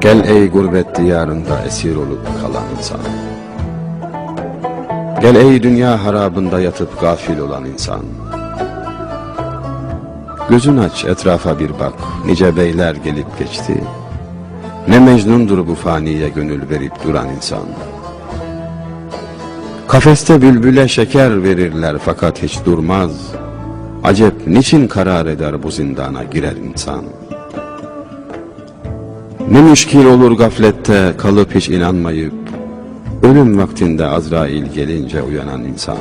Gel ey gurbet diyarında esir olup kalan insan. Gel ey dünya harabında yatıp gafil olan insan. Gözün aç etrafa bir bak, nice beyler gelip geçti. Ne mecnundur bu faniye gönül verip duran insan. Kafeste bülbüle şeker verirler fakat hiç durmaz. Acep niçin karar eder bu zindana girer insan? Ne müşkil olur gaflette kalıp hiç inanmayıp, ölüm vaktinde Azrail gelince uyanan insan.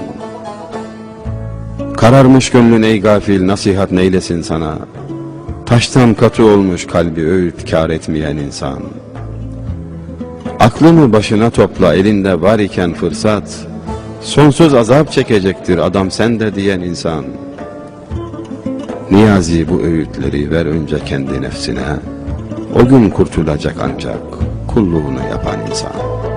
Kararmış gönlün ey gafil nasihat neylesin sana, taştan katı olmuş kalbi öğüt kar etmeyen insan. Aklını başına topla elinde var iken fırsat, sonsuz azap çekecektir adam sende diyen insan. Niyazi bu öğütleri ver önce kendi nefsine, o gün kurtulacak ancak kulluğunu yapan insan.